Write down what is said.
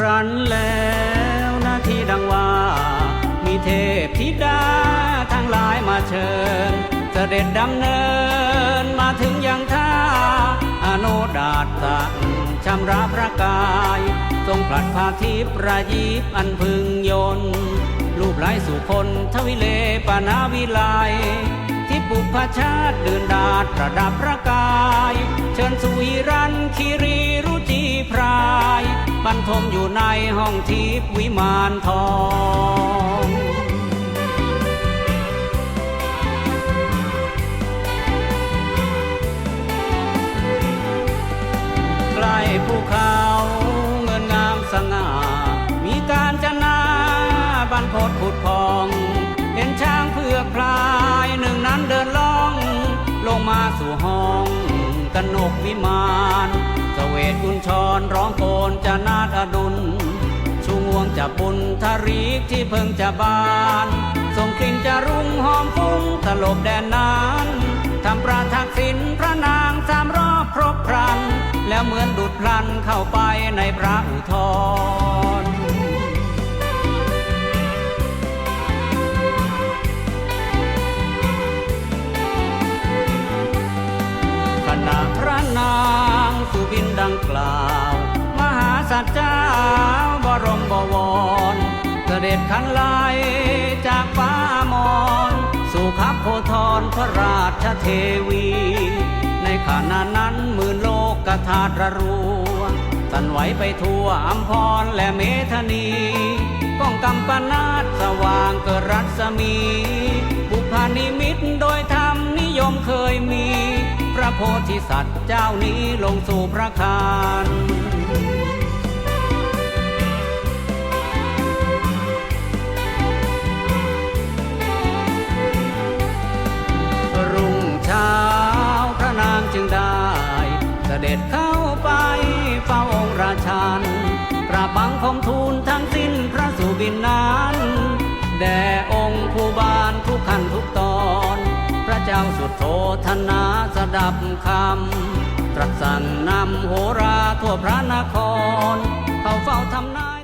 ครั้นแล้วหน้าที่ดังว่า มีเทพธิดาทั้งหลายมาเชิญเสด็จดำเนินมาถึงยังท่าอโนดาตสังชำระพระกาย ทรงผลัดพาทิพย์ระยิบอันพึงยนรูปไล้สุคนทวิเลปนาวิไลที่ปุพชาติเดินดาดประดับพระกาย เชิญสุวิรันคีรีรุจี ทมอยู่ในห้องทิพวิมานทองใกล้ภูเขาเงินงามสง่า มีการจนาบันพดผุดพอง เห็นช้างเผือกพลายหนึ่งนั้นเดินล่อง ลงมาสู่ห้องกนนกวิมานเสวตกุญชรร้องโก จะนาดอดุลชูงวงจะบุญทารีกที่เพิ่งจะบานส่งกลิ่นจะรุ่งหอมฟุ้งตลบแดนนานทำประทักษิณพระนางสามรอบครบครัน แล้วเหมือนดุดพลันเข้าไปในพระอุทรขณะพระนางสุบินดังกล่าวมหา สัจเจ้าบรมบวรเสด็จขันไลจากฟ้ามอนสู่ขับโพธรพระราชเทวี ในขณะนั้นหมื่นโลกกธาตุระรัวสั่นไหวไปทั่วอัมพรและเมธนีก้องกำปนาตสว่างเกิดรัศมีบุพานิมิตโดยธรรมนิยมเคยมี พระโพธิสัตว์เจ้านี้ลงสู่พระคาน แด่องค์ผู้บานทุกขั้นทุกตอน พระเจ้าสุดโทธนาสดับคำ ตรัสสั่งนำโหราทั่วพระนคร เข้าเฝ้าทำนาย